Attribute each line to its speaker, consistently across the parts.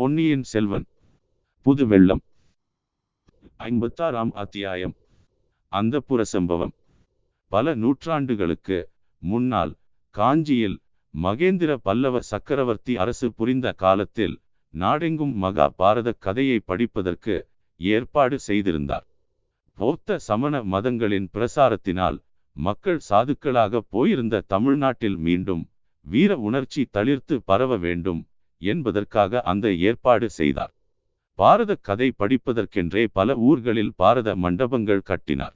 Speaker 1: பொன்னியின் செல்வன். புது வெள்ளம். ஐம்பத்தாறாம் அத்தியாயம். அந்த சம்பவம் பல நூற்றாண்டுகளுக்கு முன்னால் காஞ்சியில் மகேந்திர பல்லவ சக்கரவர்த்தி அரசு புரிந்த காலத்தில் நாடெங்கும் மகா பாரத கதையை படிப்பதற்கு ஏற்பாடு செய்திருந்தார். பௌத்த சமண மதங்களின் பிரசாரத்தினால் மக்கள் சாதுக்களாக போயிருந்த தமிழ்நாட்டில் மீண்டும் வீர உணர்ச்சி தளிர்த்து பரவ வேண்டும் என்பதற்காக அந்த ஏற்பாடு செய்தார். பாரத கதை படிப்பதற்கென்றே பல ஊர்களில் பாரத மண்டபங்கள் கட்டினார்.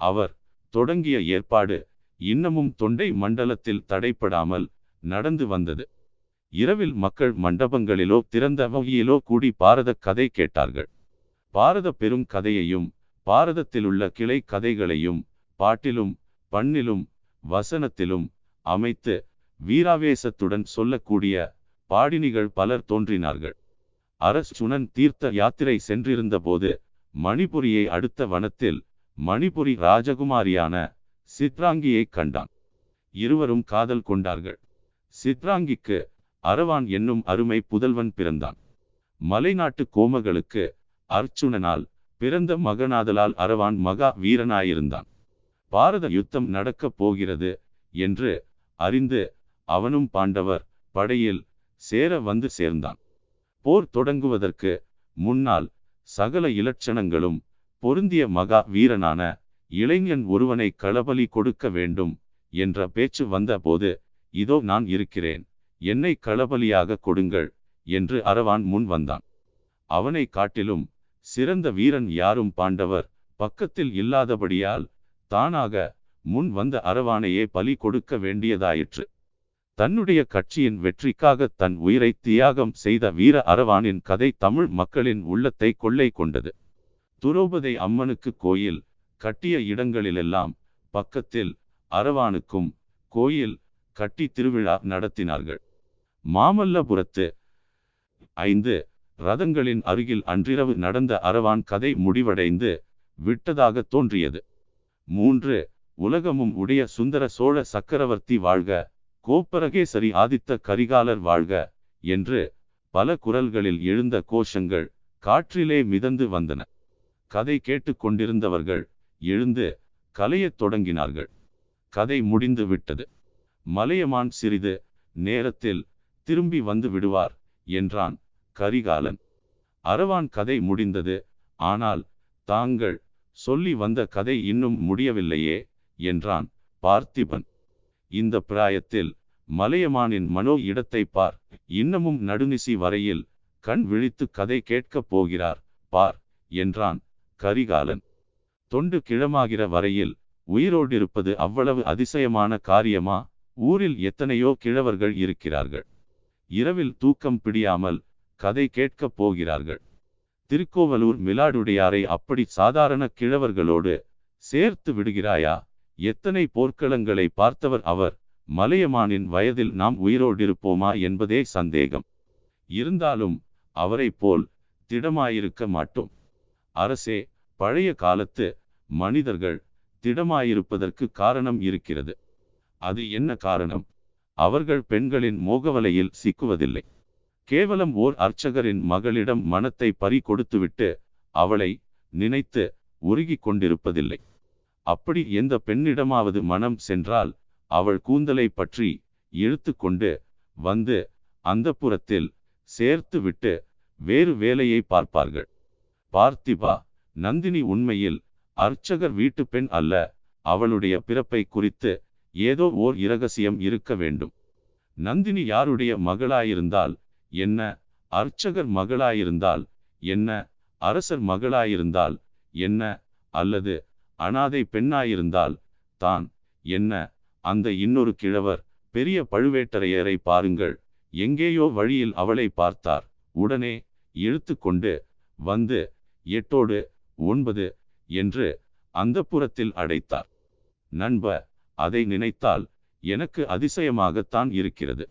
Speaker 1: அவர் தொடங்கிய ஏற்பாடு இன்னமும் தொண்டை மண்டலத்தில் தடைப்படாமல் நடந்து வந்தது. இரவில் மக்கள் மண்டபங்களிலோ திறந்த வகையிலோ கூடி பாரத கதை கேட்டார்கள். பாரத பெரும் கதையையும் பாரதத்திலுள்ள கிளை கதைகளையும் பாட்டிலும் பண்ணிலும் வசனத்திலும் அமைத்து வீராவேசத்துடன் சொல்லக்கூடிய பாடினிகள் பலர் தோன்றினார்கள். அரசுனன் தீர்த்த யாத்திரை சென்றிருந்த போது மணிபுரியை அடுத்த வனத்தில் மணிபுரி ராஜகுமாரியான சித்ராங்கியை கண்டான். இருவரும் காதல் கொண்டார்கள். சித்ராங்கிக்கு அரவான் என்னும் அருமை புதல்வன் பிறந்தான். மலைநாட்டு கோமகளுக்கு அர்ச்சுனனால் பிறந்த மகனாதலால் அரவான் மகா வீரனாயிருந்தான். பாரத யுத்தம் நடக்கப் போகிறது என்று அறிந்து அவனும் பாண்டவர் படையில் சேர வந்து சேர்ந்தான். போர் தொடங்குவதற்கு முன்னால் சகல இலட்சணங்களும் பொருந்திய மகா வீரனான இளைஞன் ஒருவனை களபலி கொடுக்க வேண்டும் என்ற பேச்சு வந்தபோது இதோ நான் இருக்கிறேன் என்னை களபலியாக கொடுங்கள் என்று அரவான் முன் வந்தான். அவனை காட்டிலும் சிறந்த வீரன் யாரும் பாண்டவர் பக்கத்தில் இல்லாதபடியால் தானாக முன் வந்த அரவானையே பலி கொடுக்க வேண்டியதாயிற்று. தன்னுடைய கட்சியின் வெற்றிக்காக தன் உயிரை தியாகம் செய்த வீர அரவானின் கதை தமிழ் மக்களின் உள்ளத்தை கொள்ளை கொண்டது. துரோபதை அம்மனுக்கு கோயில் கட்டிய இடங்களிலெல்லாம் பக்கத்தில் அரவானுக்கும் கோயில் கட்டி திருவிழா நடத்தினார்கள். மாமல்லபுரத்து ஐந்து ரதங்களின் அருகில் அன்றிரவு நடந்த அரவான் கதை முடிவடைந்து விட்டதாக தோன்றியது. மூன்று உலகமும் உடைய சுந்தர சோழ சக்கரவர்த்தி வாழ்க கோப்பரகேசரி ஆதித்த கரிகாலர் வாழ்க என்று பல குரல்களில் எழுந்த கோஷங்கள் காற்றிலே மிதந்து வந்தன. கதை கேட்டுக்கொண்டிருந்தவர்கள் எழுந்து கலையத் தொடங்கினார்கள். கதை முடிந்து விட்டது. மலையமான் சிறிது நேரத்தில் திரும்பி வந்து விடுவார் என்றான் கரிகாலன். அரவான் கதை முடிந்தது. ஆனால் தாங்கள் சொல்லி வந்த கதை இன்னும் முடியவில்லையே என்றான் பார்த்திபன். இந்த பிராயத்தில் மலையமானின் மனோ இடத்தை பார். இன்னமும் நடுநிசி வரையில் கண் விழித்து கதை கேட்கப் போகிறார். பார் என்றான் கரிகாலன். தொண்டு கிழமாகிற வரையில் உயிரோடிருப்பது அவ்வளவு அதிசயமான காரியமா? ஊரில் எத்தனையோ கிழவர்கள் இருக்கிறார்கள். இரவில் தூக்கம் பிடியாமல் கதை கேட்கப் போகிறார்கள். திருக்கோவலூர் மிலாடுடையாரை அப்படி சாதாரண கிழவர்களோடு சேர்த்து விடுகிறாயா? எத்தனை போர்க்களங்களை பார்த்தவர் அவர்? மலையமானின் வயதில் நாம் உயிரோடிருப்போமா என்பதே சந்தேகம். இருந்தாலும் அவரை போல் திடமாயிருக்க மாட்டோம். அரசே பழைய காலத்து மனிதர்கள் திடமாயிருப்பதற்கு காரணம் இருக்கிறது. அது என்ன காரணம்? அவர்கள் பெண்களின் மோகவலையில் சிக்குவதில்லை. கேவலம் ஓர் அர்ச்சகரின் மகளிடம் மனத்தை பறி கொடுத்துவிட்டு அவளை நினைத்து உருகி கொண்டிருப்பதில்லை. அப்படி எந்த பெண்ணிடமாவது மனம் சென்றால் அவள் கூந்தலை பற்றி இழுத்து கொண்டு வந்து அந்த புறத்தில் சேர்த்து விட்டு வேறு வேலையை பார்ப்பார்கள். பார்த்திபா நந்தினி உண்மையில் அர்ச்சகர் வீட்டு பெண் அல்ல அவளுடைய பிறப்பை குறித்து ஏதோ ஓர் இரகசியம் இருக்க வேண்டும். நந்தினி யாருடைய மகளாயிருந்தால் என்ன அர்ச்சகர் மகளாயிருந்தால் என்ன அரசர் மகளாயிருந்தால் என்ன அல்லது அனாதை பெண்ணாயிருந்தால் தான். என்ன? அந்த இன்னொரு கிழவர் பெரிய பழுவேட்டரையரை பாருங்கள். எங்கேயோ வழியில் அவளை பார்த்தார். உடனே இழுத்து கொண்டு வந்து எட்டோடு ஒன்பது என்று அந்த புறத்தில் அடைத்தார். நண்ப அதை நினைத்தால் எனக்கு அதிசயமாகத்தான் இருக்கிறது.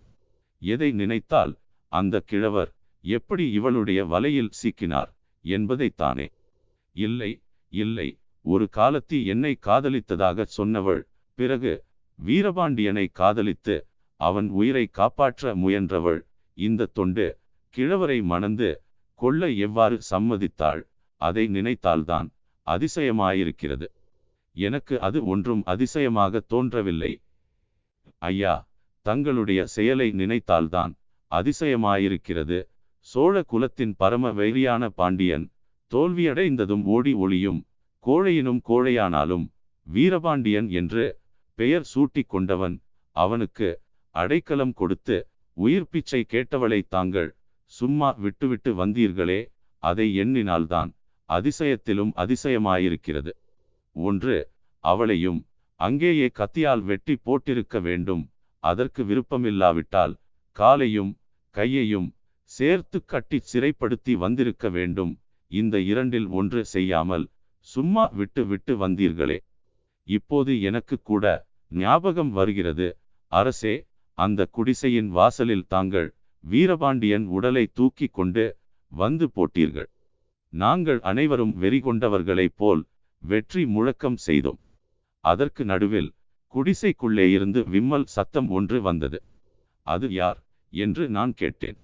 Speaker 1: எதை நினைத்தால் அந்த கிழவர் எப்படி இவளுடைய வலையில் சிக்கினார் என்பதைத்தானே? இல்லை இல்லை ஒரு காலத்தி என்னை காதலித்ததாக சொன்னவள். பிறகு வீரபாண்டியனை காதலித்து அவன் உயிரை காப்பாற்ற முயன்றவள். இந்த தொண்டு கிழவரை மணந்து கொள்ள எவ்வாறு சம்மதித்தாள்? அதை நினைத்தால்தான் அதிசயமாயிருக்கிறது. எனக்கு அது ஒன்றும் அதிசயமாக தோன்றவில்லை. ஐயா தங்களுடைய செயலை நினைத்தால்தான் அதிசயமாயிருக்கிறது. சோழ குலத்தின் பரம வைரியான பாண்டியன் தோல்வியடைந்ததும் ஓடி ஒளியும் கோழையினும் கோழையானாலும் வீரபாண்டியன் என்று பெயர் சூட்டிக் கொண்டவன் அவனுக்கு அடைக்கலம் கொடுத்து உயிர் பிச்சை கேட்டவளை தாங்கள் சும்மா விட்டுவிட்டு வந்தீர்களே அதை எண்ணினால்தான் அதிசயத்திலும் அதிசயமாயிருக்கிறது. ஒன்று அவளையும் அங்கேயே கத்தியால் வெட்டி போட்டிருக்க வேண்டும் அதற்கு விருப்பமில்லாவிட்டால் காலையும் கையையும் சேர்த்து கட்டி சிறைப்படுத்தி வந்திருக்க வேண்டும் இந்த இரண்டில் ஒன்று செய்யாமல் சும்மா விட்டு விட்டு வந்தீர்களே. இப்போது எனக்கு கூட ஞாபகம் வருகிறது. அரசே அந்த குடிசையின் வாசலில் தாங்கள் வீரபாண்டியன் உடலை தூக்கி கொண்டு வந்து போட்டீர்கள். நாங்கள் அனைவரும் வெறி கொண்டவர்களைப் போல் வெற்றி முழக்கம் செய்தோம். அதற்கு நடுவில் குடிசைக்குள்ளே இருந்து விம்மல் சத்தம் ஒன்று வந்தது. அது யார்? என்று நான் கேட்டேன்.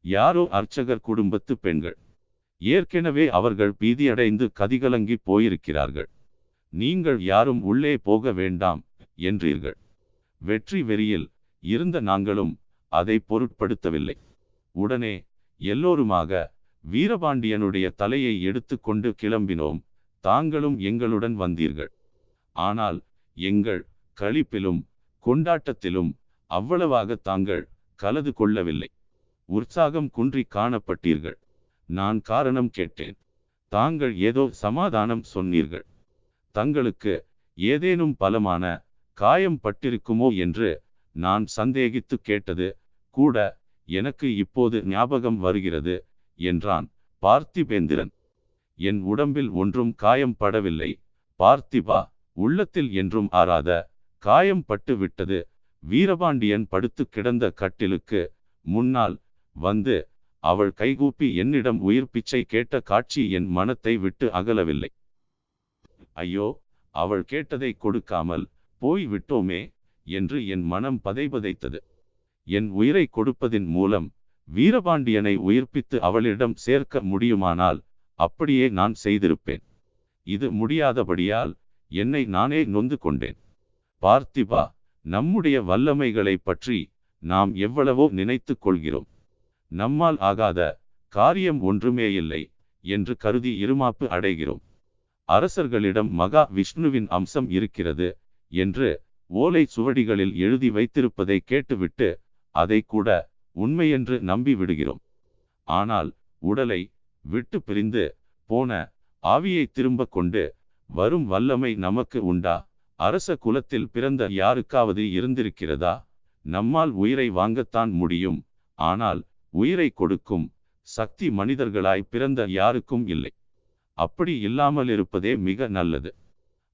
Speaker 1: யாரோ அர்ச்சகர் குடும்பத்து பெண்கள். ஏற்கனவே அவர்கள் பீதியடைந்து கதிகலங்கி போயிருக்கிறார்கள். நீங்கள் யாரும் உள்ளே போக வேண்டாம் என்றீர்கள். வெற்றி வெறியில் இருந்த நாங்களும் அதை பொருட்படுத்தவில்லை. உடனே எல்லோருமாக வீரபாண்டியனுடைய தலையை எடுத்துக்கொண்டு கிளம்பினோம். தாங்களும் எங்களுடன் வந்தீர்கள். ஆனால் எங்கள் களிப்பிலும் கொண்டாட்டத்திலும் அவ்வளவாக தாங்கள் கலது கொள்ளவில்லை. உற்சாகம் குன்றி காணப்பட்டீர்கள். நான் காரணம் கேட்டேன். தாங்கள் ஏதோ சமாதானம் சொன்னீர்கள். தங்களுக்கு ஏதேனும் பலமான காயம் பட்டிருக்குமோ என்று நான் சந்தேகித்து கேட்டது கூட எனக்கு இப்போது ஞாபகம் வருகிறது என்றான் பார்த்திபேந்திரன். என் உடம்பில் ஒன்றும் காயம் படவில்லை. பார்த்திபா உள்ளத்தில் என்றும் ஆறாத காயம் பட்டு விட்டது வீரபாண்டியன் படுத்து கிடந்த கட்டிலுக்கு முன்னால் வந்து அவள் கைகூப்பி என்னிடம் உயிர் பிச்சை கேட்ட காட்சி என் மனத்தை விட்டு அகலவில்லை. ஐயோ அவள் கேட்டதை கொடுக்காமல் போய் விட்டோமே என்று என் மனம் பதைபதைத்தது. என் உயிரை கொடுப்பதின் மூலம் வீரபாண்டியனை உயிர்ப்பித்து அவளிடம் சேர்க்க முடியுமானால் அப்படியே நான் செய்திருப்பேன். இது முடியாதபடியால் என்னை நானே நொந்து கொண்டேன். பார்த்திபா நம்முடைய வல்லமைகளை பற்றி நாம் எவ்வளவோ நினைத்து கொள்கிறோம். நம்மால் ஆகாத காரியம் ஒன்றுமே இல்லை என்று கருதி இருமாப்பு அடைகிறோம். அரசர்களிடம் மகா விஷ்ணுவின் அம்சம் இருக்கிறது என்று ஓலை சுவடிகளில் எழுதி வைத்திருப்பதை கேட்டுவிட்டு அதை கூட உண்மையென்று நம்பி விடுகிறோம். ஆனால் உடலை விட்டு பிரிந்து போன ஆவியை திரும்ப கொண்டு வரும் வல்லமை நமக்கு உண்டா? அரச குலத்தில் பிறந்த யாருக்காவது இருந்திருக்கிறதா? நம்மால் உயிரை வாங்கத்தான் முடியும். ஆனால் உயிரை கொடுக்கும் சக்தி மனிதர்களாய் பிறந்த யாருக்கும் இல்லை. அப்படி இல்லாமல் இருப்பதே மிக நல்லது.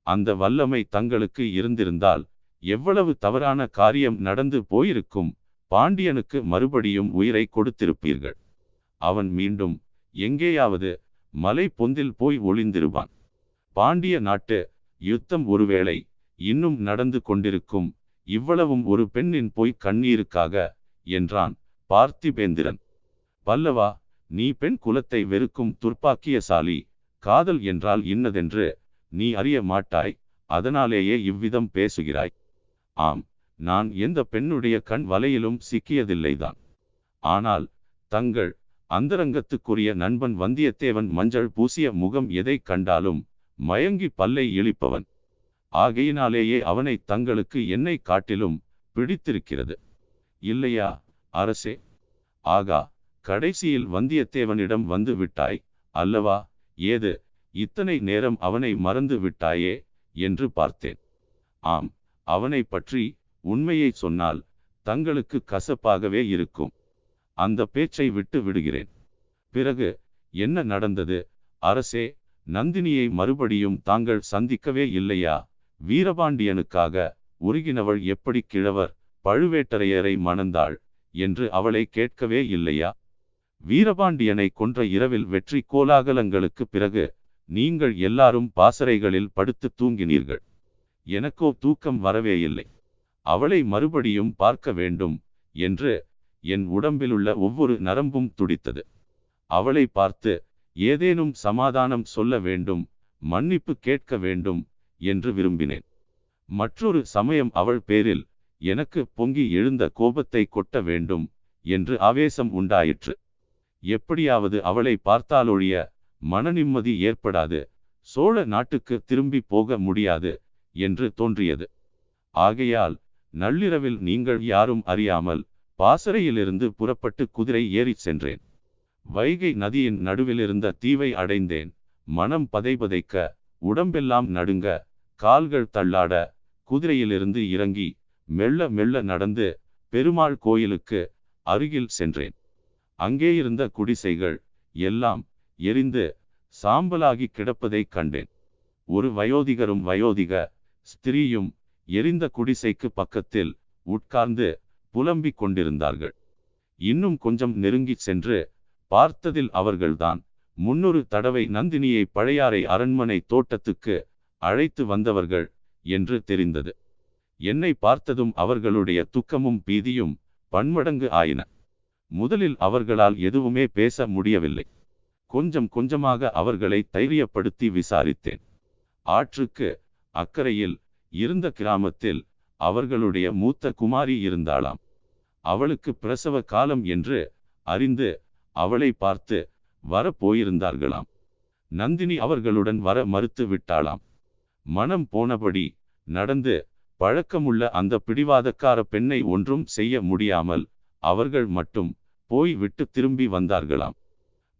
Speaker 1: அந்த வல்லமை தங்களுக்கு இருந்திருந்தால் எவ்வளவு தவறான காரியம் நடந்து போயிருக்கும் பாண்டியனுக்கு மறுபடியும் உயிரை கொடுத்திருப்பீர்கள். அவன் மீண்டும் எங்கேயாவது மலை பொந்தில் போய் ஒளிந்திருவான் பாண்டிய நாட்டு யுத்தம் ஒருவேளை இன்னும் நடந்து கொண்டிருக்கும் இவ்வளவும் ஒரு பெண்ணின் போய் கண்ணீருக்காக என்றான் பார்த்திபேந்திரன். பல்லவா நீ பெண் குலத்தை வெறுக்கும் துர்ப்பாக்கியசாலி காதல் என்றால் இன்னதென்று நீ அறிய மாட்டாய் அதனாலேயே இவ்விதம் பேசுகிறாய். ஆம் நான் எந்த பெண்ணுடைய கண் வலையிலும் சிக்கியதில்லைதான். ஆனால் தங்கள் அந்தரங்கத்துக்குரிய நண்பன் வந்தியத்தேவன் மஞ்சள் பூசிய முகம் எதை கண்டாலும் மயங்கி பல்லை இழிப்பவன். ஆகையினாலேயே அவனை தங்களுக்கு என்னை காட்டிலும் பிடித்திருக்கிறது. இல்லையா? அரசே ஆகா கடைசியில் வந்தியத்தேவனிடம் வந்து விட்டாய் அல்லவா? ஏது இத்தனை நேரம் அவனை மறந்து விட்டாயே? என்று பார்த்தேன். ஆம் அவனை பற்றி உண்மையை சொன்னால் தங்களுக்கு கசப்பாகவே இருக்கும். அந்த பேச்சை விட்டு விடுகிறேன். பிறகு என்ன நடந்தது? அரசே நந்தினியை மறுபடியும் தாங்கள் சந்திக்கவே இல்லையா? வீரபாண்டியனுக்காக உருகினவள் எப்படி கிழவர் பழுவேட்டரையரை மணந்தாள்? என்று அவளை கேட்கவே இல்லையா? வீரபாண்டியனை கொன்ற இரவில் வெற்றி கோலாகலங்களுக்கு பிறகு நீங்கள் எல்லாரும் பாசறைகளில் படுத்து தூங்கினீர்கள். எனக்கோ தூக்கம் வரவே இல்லை. அவளை மறுபடியும் பார்க்க வேண்டும் என்று என் உடம்பிலுள்ள ஒவ்வொரு நரம்பும் துடித்தது. அவளை பார்த்து ஏதேனும் சமாதானம் சொல்ல வேண்டும் மன்னிப்பு கேட்க வேண்டும் என்று விரும்பினேன். மற்றொரு சமயம் அவள் பேரில் எனக்கு பொங்கி எழுந்த கோபத்தை கொட்ட வேண்டும் என்று ஆவேசம் உண்டாயிற்று. எப்படியாவது அவளை பார்த்தாலொழிய மனநிம்மதி ஏற்படாது சோழ நாட்டுக்கு திரும்பி போக முடியாது என்று தோன்றியது. ஆகையால் நள்ளிரவில் நீங்கள் யாரும் அறியாமல் பாசறையிலிருந்து புறப்பட்டு குதிரை ஏறிச் சென்றேன். வைகை நதியின் நடுவிலிருந்த தீவை அடைந்தேன். மனம் பதைபதைக்க உடம்பெல்லாம் நடுங்க கால்கள் தள்ளாட குதிரையிலிருந்து இறங்கி மெல்ல மெல்ல நடந்து பெருமாள் கோயிலுக்கு அருகில் சென்றேன். அங்கே இருந்த குடிசைகள் எல்லாம் எரிந்து சாம்பலாகி கிடப்பதைக் கண்டேன். ஒரு வயோதிகரும் வயோதிக ஸ்திரீயும் எரிந்த குடிசைக்கு பக்கத்தில் உட்கார்ந்து புலம்பிக் கொண்டிருந்தார்கள். இன்னும் கொஞ்சம் நெருங்கிச் சென்று பார்த்ததில் அவர்கள்தான் முன்னொரு தடவை நந்தினியை பழையாறை அரண்மனை தோட்டத்துக்கு அழைத்து வந்தவர்கள் என்று தெரிந்தது. என்னை பார்த்ததும் அவர்களுடைய துக்கமும் பீதியும் பன்மடங்கு ஆயின. முதலில் அவர்களால் எதுவுமே பேச முடியவில்லை. கொஞ்சம் கொஞ்சமாக அவர்களை தைரியப்படுத்தி விசாரித்தேன். ஆற்றுக்கு அக்கறையில் இருந்த கிராமத்தில் அவர்களுடைய மூத்த குமாரி இருந்தாளாம். அவளுக்கு பிரசவ காலம் என்று அறிந்து அவளை பார்த்து வர போயிருந்தார்களாம் நந்தினி அவர்களுடன் வர மறுத்து விட்டாளாம். மனம் போனபடி நடந்து பழக்கமுள்ள அந்த பிடிவாதக்கார பெண்ணை ஒன்றும் செய்ய முடியாமல் அவர்கள் மட்டும் போய் விட்டு திரும்பி வந்தார்களாம்.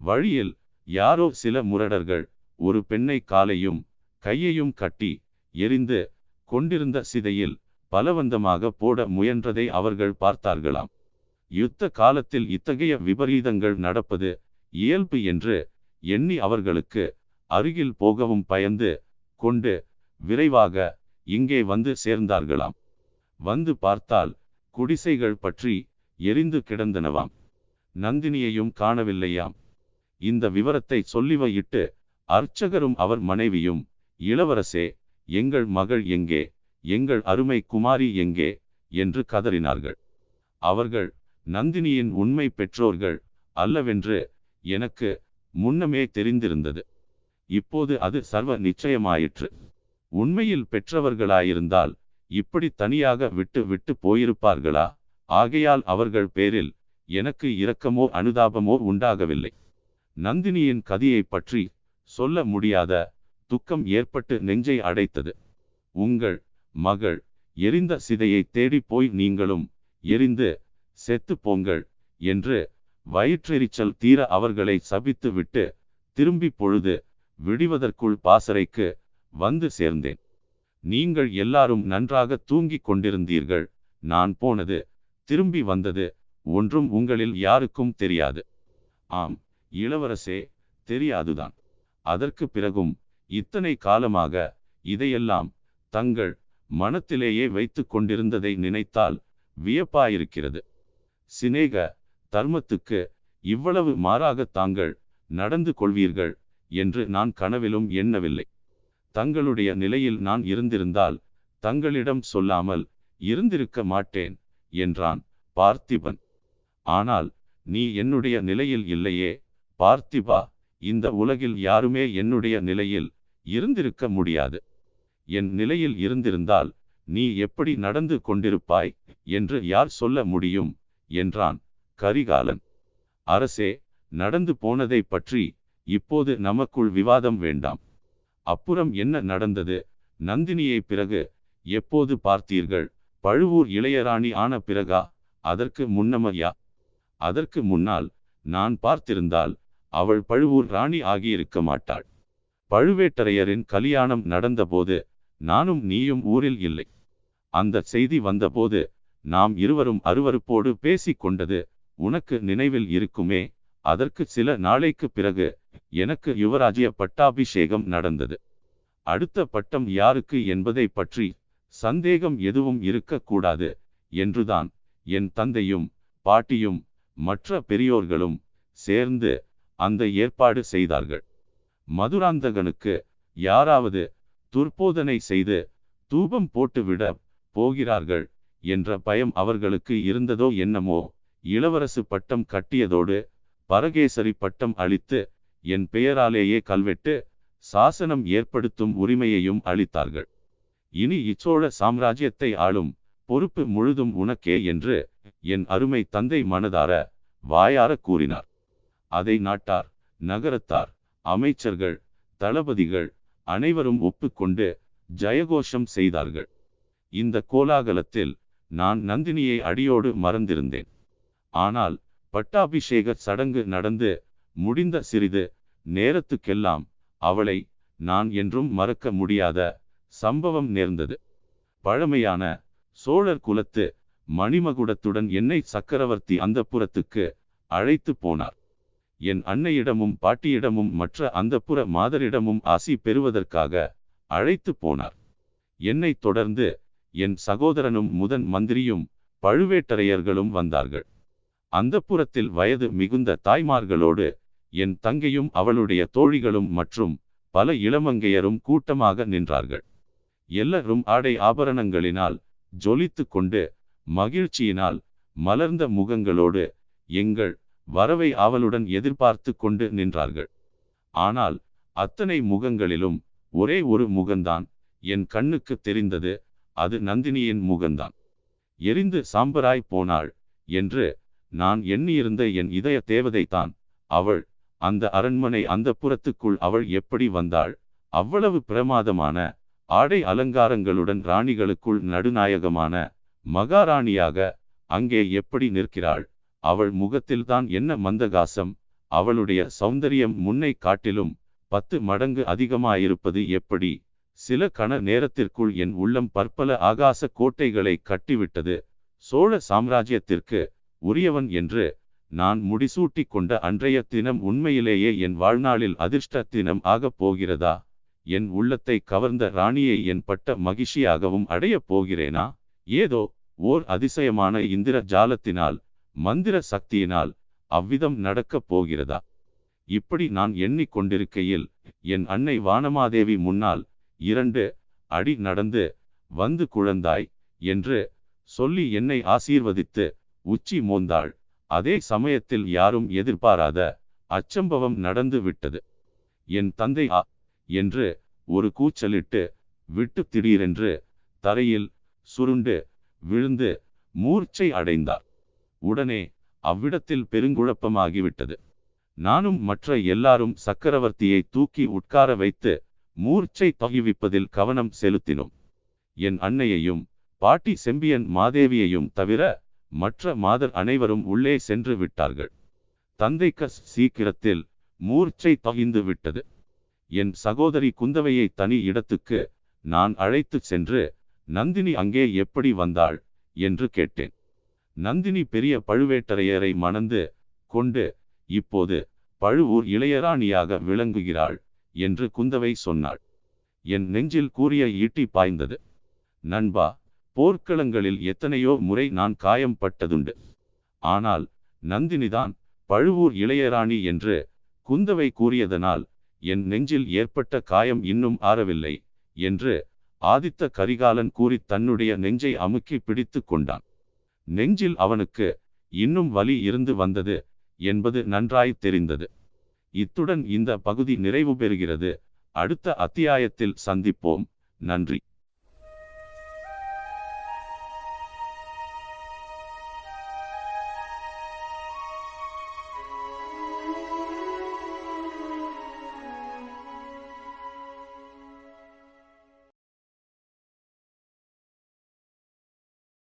Speaker 1: வழியில் யாரோ சில முரடர்கள் ஒரு பெண்ணை காலையும் கையையும் கட்டி எரிந்து கொண்டிருந்த சிதையில் பலவந்தமாக போட முயன்றதை அவர்கள் பார்த்தார்களாம். யுத்த காலத்தில் இத்தகைய விபரீதங்கள் நடப்பது இயல்பு என்று எண்ணி அவர்களுக்கு அருகில் போகவும் பயந்து கொண்டு விரைவாக இங்கே வந்து சேர்ந்தார்களாம். வந்து பார்த்தால் குடிசைகள் பற்றி எரிந்து கிடந்தனவாம். நந்தினியையும் காணவில்லையாம். இந்த விவரத்தை சொல்லிவையிட்டு அர்ச்சகரும் அவர் மனைவியும் இளவரசே எங்கள் மகள் எங்கே எங்கள் அருமை குமாரி எங்கே என்று கதறினார்கள். அவர்கள் நந்தினியின் உண்மை பெற்றோர்கள் அல்லவென்று எனக்கு முன்னமே தெரிந்திருந்தது. இப்போது அது சர்வ நிச்சயமாயிற்று. உண்மையில் பெற்றவர்களாயிருந்தால் இப்படி தனியாக விட்டு விட்டு போயிருப்பார்களா? ஆகையால் அவர்கள் பேரில் எனக்கு இரக்கமோ அனுதாபமோ உண்டாகவில்லை. நந்தினியின் கதியை பற்றி சொல்ல முடியாத துக்கம் ஏற்பட்டு நெஞ்சை அடைத்தது. உங்கள் மகள் எரிந்த சிதையை தேடி போய் நீங்களும் எரிந்து செத்து போங்கள் என்று வயிற்றெரிச்சல் தீர அவர்களை சபித்து விட்டு திரும்பி பொழுது விடிவதற்குள் பாசறைக்கு வந்து சேர்ந்தேன். நீங்கள் எல்லாரும் நன்றாக தூங்கிக் கொண்டிருந்தீர்கள். நான் போனது திரும்பி வந்தது ஒன்றும் உங்களில் யாருக்கும் தெரியாது. ஆம் இளவரசே தெரியாதுதான். அதற்கு பிறகும் இத்தனை காலமாக இதையெல்லாம் தங்கள் மனத்திலேயே வைத்து கொண்டிருந்ததை நினைத்தால் வியப்பாயிருக்கிறது. சிநேக தர்மத்துக்கு இவ்வளவு மாறாக தாங்கள் நடந்து கொள்வீர்கள் என்று நான் கனவிலும் எண்ணவில்லை. தங்களுடைய நிலையில் நான் இருந்திருந்தால் தங்களிடம் சொல்லாமல் இருந்திருக்க மாட்டேன் என்றான் பார்த்திபன். ஆனால் நீ என்னுடைய நிலையில் இல்லையே பார்த்திபா இந்த உலகில் யாருமே என்னுடைய நிலையில் இருந்திருக்க முடியாது. என் நிலையில் இருந்திருந்தால் நீ எப்படி நடந்து கொண்டிருப்பாய் என்று யார் சொல்ல முடியும்? என்றான் கரிகாலன். அரசே நடந்து போனதை பற்றி இப்போது நமக்குள் விவாதம் வேண்டாம். அப்புறம் என்ன நடந்தது? நந்தினியை பிறகு எப்போது பார்த்தீர்கள்? பழுவூர் இளையராணி ஆன பிறகா? அதற்கு முன்னமையா? அதற்கு முன்னால் நான் பார்த்திருந்தால் அவள் பழுவூர் ராணி ஆகியிருக்க மாட்டாள். பழுவேட்டரையரின் கல்யாணம் நடந்தபோது நானும் நீயும் ஊரில் இல்லை. அந்த செய்தி வந்தபோது நாம் இருவரும் அருவருப்போடு பேசிக் கொண்டது உனக்கு நினைவில் இருக்குமே? அதற்கு சில நாளைக்கு பிறகு எனக்கு யுவராஜ்ய பட்டாபிஷேகம் நடந்தது. அடுத்த பட்டம் யாருக்கு என்பதை பற்றி சந்தேகம் எதுவும் இருக்கக்கூடாது என்றுதான் என் தந்தையும் பாட்டியும் மற்ற பெரியோர்களும் சேர்ந்து அந்த ஏற்பாடு செய்தார்கள். மதுராந்தகனுக்கு யாராவது துர்போதனை செய்து தூபம் போட்டுவிட போகிறார்கள் என்ற பயம் அவர்களுக்கு இருந்ததோ என்னமோ இளவரசு பட்டம் கட்டியதோடு பரகேசரி பட்டம் அளித்து என் பெயராலேயே கல்வெட்டு சாசனம் ஏற்படுத்தும் உரிமையையும் அளித்தார்கள். இனி இச்சோழ சாம்ராஜ்யத்தை ஆளும் பொறுப்பு முழுதும் உனக்கே என்று என் அருமை தந்தை மனதார வாயார கூறினார். அதை நாட்டார் நகரத்தார் அமைச்சர்கள் தளபதிகள் அனைவரும் ஒப்புக்கொண்டு ஜெயகோஷம் செய்தார்கள். இந்த கோலாகலத்தில் நான் நந்தினியை அடியோடு மறந்திருந்தேன். ஆனால் பட்டாபிஷேக சடங்கு நடந்து முடிந்த சிறிது நேரத்துக்கெல்லாம் அவளை நான் என்றும் மறக்க முடியாத சம்பவம் நேர்ந்தது. பழமையான சோழர் குலத்து மணிமகுடத்துடன் என்னை சக்கரவர்த்தி அந்த புறத்துக்கு அழைத்து போனார். என் அன்னையிடமும் பாட்டியிடமும் மற்ற அந்தப்புற மாதரிடமும் ஆசி பெறுவதற்காக அழைத்து போனார். என்னை தொடர்ந்து என் சகோதரனும் முதன் மந்திரியும் பழுவேட்டரையர்களும் வந்தார்கள். அந்த வயது மிகுந்த தாய்மார்களோடு என் தங்கையும் அவளுடைய தோழிகளும் மற்றும் பல இளமங்கையரும் கூட்டமாக நின்றார்கள். எல்லாரும் ஆடை ஆபரணங்களினால் ஜொலித்து கொண்டு மகிழ்ச்சியினால் மலர்ந்த முகங்களோடு எங்கள் வரவை ஆவலுடன் எதிர்பார்த்து கொண்டு நின்றார்கள். ஆனால் அத்தனை முகங்களிலும் ஒரே ஒரு முகந்தான் என் கண்ணுக்கு தெரிந்தது அது நந்தினியின் முகந்தான் எரிந்து சாம்பராய் போனாள் என்று நான் எண்ணியிருந்த என் இதய தேவதைதான் அவள் அந்த அரண்மனை அந்த புறத்துக்குள் அவள் எப்படி வந்தாள்? அவ்வளவு பிரமாதமான ஆடை அலங்காரங்களுடன் ராணிகளுக்குள் நடுநாயகமான மகாராணியாக அங்கே எப்படி நிற்கிறாள்? அவள் முகத்தில்தான் என்ன மந்தகாசம்? அவளுடைய சௌந்தரியம் முன்னை காட்டிலும் பத்து மடங்கு அதிகமாயிருப்பது எப்படி? சில கண நேரத்திற்குள் என் உள்ளம் பற்பல ஆகாச கோட்டைகளை கட்டிவிட்டது. சோழ சாம்ராஜ்யத்திற்கு உரியவன் என்று நான் முடிசூட்டி கொண்ட அன்றைய தினம் உண்மையிலேயே என் வாழ்நாளில் அதிர்ஷ்ட தினம் ஆகப் போகிறதா? என் உள்ளத்தை கவர்ந்த ராணியை என் பட்ட மகிழ்ச்சியாகவும் அடையப் போகிறேனா? ஏதோ ஓர் அதிசயமான இந்திர ஜாலத்தினால் மந்திர சக்தியினால் அவ்விதம் நடக்கப் போகிறதா? இப்படி நான் எண்ணிக்கொண்டிருக்கையில் என் அன்னை வானமாதேவி முன்னால் இரண்டு அடி நடந்து வந்து குழந்தாய் என்று சொல்லி என்னை ஆசீர்வதித்து உச்சி மோந்தாள். அதே சமயத்தில் யாரும் எதிர்பாராத அச்சம்பவம் நடந்து விட்டது. என் தந்தை ஆ என்று ஒரு கூச்சலிட்டு விட்டு திடீரென்று தரையில் சுருண்டு விழுந்து மூர்ச்சை அடைந்தார். உடனே அவ்விடத்தில் பெருங்குழப்பமாகிவிட்டது. நானும் மற்ற எல்லாரும் சக்கரவர்த்தியை தூக்கி உட்கார வைத்து மூர்ச்சை பகிவிப்பதில் கவனம் செலுத்தினோம். என் அன்னையையும் பாட்டி செம்பியன் மாதேவியையும் தவிர மற்ற மாதர் அனைவரும் உள்ளே சென்று விட்டார்கள். தந்தைக்க சீக்கிரத்தில் மூர்ச்சை தகிந்து விட்டது. என் சகோதரி குந்தவையை தனி இடத்துக்கு நான் அழைத்து சென்று நந்தினி அங்கே எப்படி வந்தாள்? என்று கேட்டேன். நந்தினி பெரிய பழுவேட்டரையரை மணந்து கொண்டு இப்போது பழுவூர் இளையராணியாக விளங்குகிறாள் என்று குந்தவை சொன்னாள். என் நெஞ்சில் கூறிய ஈட்டி பாய்ந்தது. நண்பா போர்க்களங்களில் எத்தனையோ முறை நான் காயம் பட்டதுண்டு ஆனால் நந்தினிதான் பழுவூர் இளையராணி என்று குந்தவை கூறியதனால் என் நெஞ்சில் ஏற்பட்ட காயம் இன்னும் ஆறவில்லை என்று ஆதித்த கரிகாலன் கூறி தன்னுடைய நெஞ்சை அமுக்கி பிடித்து கொண்டான். நெஞ்சில் அவனுக்கு இன்னும் வலி இருந்து வந்தது என்பது நன்றாய் தெரிந்தது. இத்துடன் இந்த பகுதி நிறைவு பெறுகிறது. அடுத்த அத்தியாயத்தில் சந்திப்போம். நன்றி.